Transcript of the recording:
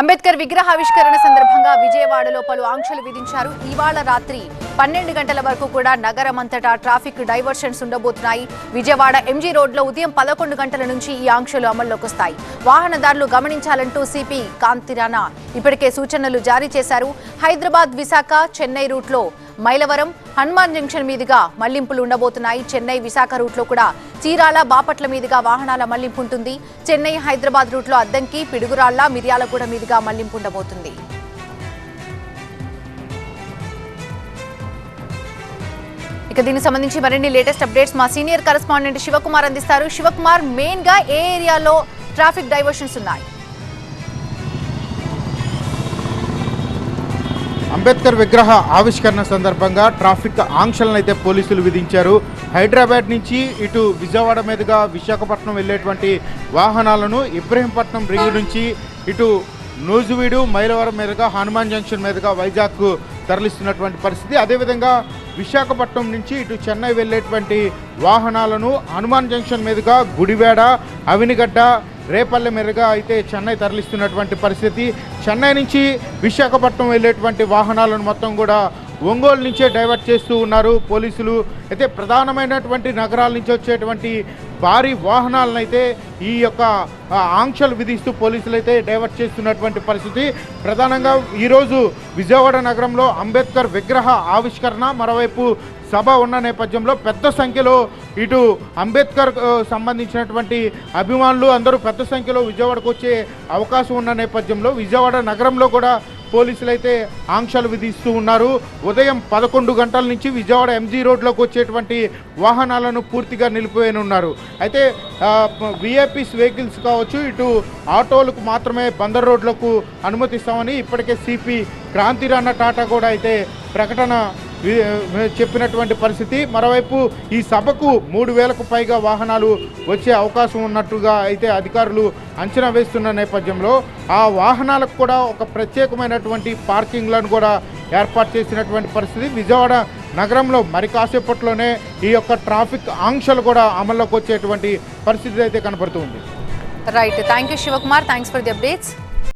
అంబేద్కర్ విగ్రహావిష్కరణ సందర్భంగా విజయవాడలో పలు ఆంక్షలు విధించారు. ఇవాళ రాత్రి పన్నెండు గంటల వరకు కూడా నగరం అంతటా ట్రాఫిక్ డైవర్షన్స్ ఉండబోతున్నాయి. విజయవాడ ఎంజీ రోడ్లో ఉదయం పదకొండు గంటల నుంచి ఈ ఆంక్షలు అమల్లోకి వస్తాయి. వాహనదారులు గమనించాలంటూ సిపి కాంతిరానా ఇప్పటికే సూచనలు జారీ చేశారు. హైదరాబాద్ విశాఖ చెన్నై రూట్లో మైలవరం హనుమాన్ జంక్షన్ మీదుగా మళ్ళింపులు ఉండబోతున్నాయి. చెన్నై విశాఖ రూట్లో కూడా చీరాల బాపట్ల మీదుగా వాహనాల మళ్ళింపు ఉంటుంది. చెన్నై హైదరాబాద్ రూట్లో అద్దంకి పిడుగురాళ్ళ మిర్యాలగూడ మీదుగా మళ్ళింపు ఉండబోతుంది. ఇక దీనికి సంబంధించి మరిన్ని లేటెస్ట్ అప్డేట్స్ మా సీనియర్ కరెస్పాండెంట్ శివకుమార్ అందిస్తారు. శివకుమార్ మెయిన్గా ఏ ఏరియాలో ట్రాఫిక్ డైవర్షన్స్ ఉన్నాయి? అంబేద్కర్ విగ్రహ ఆవిష్కరణ సందర్భంగా ట్రాఫిక్ ఆంక్షలను అయితే పోలీసులు విధించారు. హైదరాబాద్ నుంచి ఇటు విజయవాడ మీదుగా విశాఖపట్నం వెళ్ళేటువంటి వాహనాలను ఇబ్రహీంపట్నం రింగ్ నుంచి ఇటు నూజువీడు మైలవరం మీదుగా హనుమాన్ జంక్షన్ మీదుగా వైజాగ్ తరలిస్తున్నటువంటి పరిస్థితి. అదేవిధంగా విశాఖపట్నం నుంచి ఇటు చెన్నై వెళ్ళేటువంటి వాహనాలను హనుమాన్ జంక్షన్ మీదుగా గుడివాడ అవినిగడ్డ రేపల్లె మెరుగా అయితే చెన్నై తరలిస్తున్నటువంటి పరిస్థితి. చెన్నై నుంచి విశాఖపట్నం వెళ్ళేటువంటి వాహనాలను మొత్తం కూడా ఒంగోలు నుంచే డైవర్ట్ చేస్తూ ఉన్నారు పోలీసులు. అయితే ప్రధానమైనటువంటి నగరాల నుంచి వచ్చేటువంటి భారీ వాహనాలను అయితే ఈ యొక్క ఆంక్షలు విధిస్తూ పోలీసులు అయితే డైవర్ట్ చేస్తున్నటువంటి పరిస్థితి. ప్రధానంగా ఈరోజు విజయవాడ నగరంలో అంబేద్కర్ విగ్రహ ఆవిష్కరణ మరోవైపు సభ ఉన్న నేపథ్యంలో పెద్ద సంఖ్యలో ఇటు అంబేద్కర్ సంబంధించినటువంటి అభిమానులు అందరూ పెద్ద సంఖ్యలో విజయవాడకు వచ్చే అవకాశం ఉన్న నేపథ్యంలో విజయవాడ నగరంలో కూడా పోలీసులు అయితే ఆంక్షలు విధిస్తూ ఉన్నారు. ఉదయం పదకొండు గంటల నుంచి విజయవాడ ఎంజీ రోడ్లోకి వచ్చేటువంటి వాహనాలను పూర్తిగా నిలిపివేయనున్నారు. అయితే విఐపీస్ వెహికల్స్ కావచ్చు ఇటు ఆటోలకు మాత్రమే బందర్ రోడ్లకు అనుమతిస్తామని ఇప్పటికే సిపి క్రాంతిరాణ టాటా కూడా అయితే ప్రకటన చెప్పినటువంటి పరిస్థితి. మరోవైపు ఈ సభకు మూడు వేలకు పైగా వాహనాలు వచ్చే అవకాశం ఉన్నట్టుగా అయితే అధికారులు అంచనా వేస్తున్న నేపథ్యంలో ఆ వాహనాలకు కూడా ఒక ప్రత్యేకమైనటువంటి పార్కింగ్లను కూడా ఏర్పాటు చేసినటువంటి పరిస్థితి. విజయవాడ నగరంలో మరి కాసేపట్లోనే ఈ యొక్క ట్రాఫిక్ ఆంక్షలు కూడా అమల్లోకి వచ్చేటువంటి పరిస్థితి అయితే కనపడుతుంది right thank you Sivakumar thanks for the updates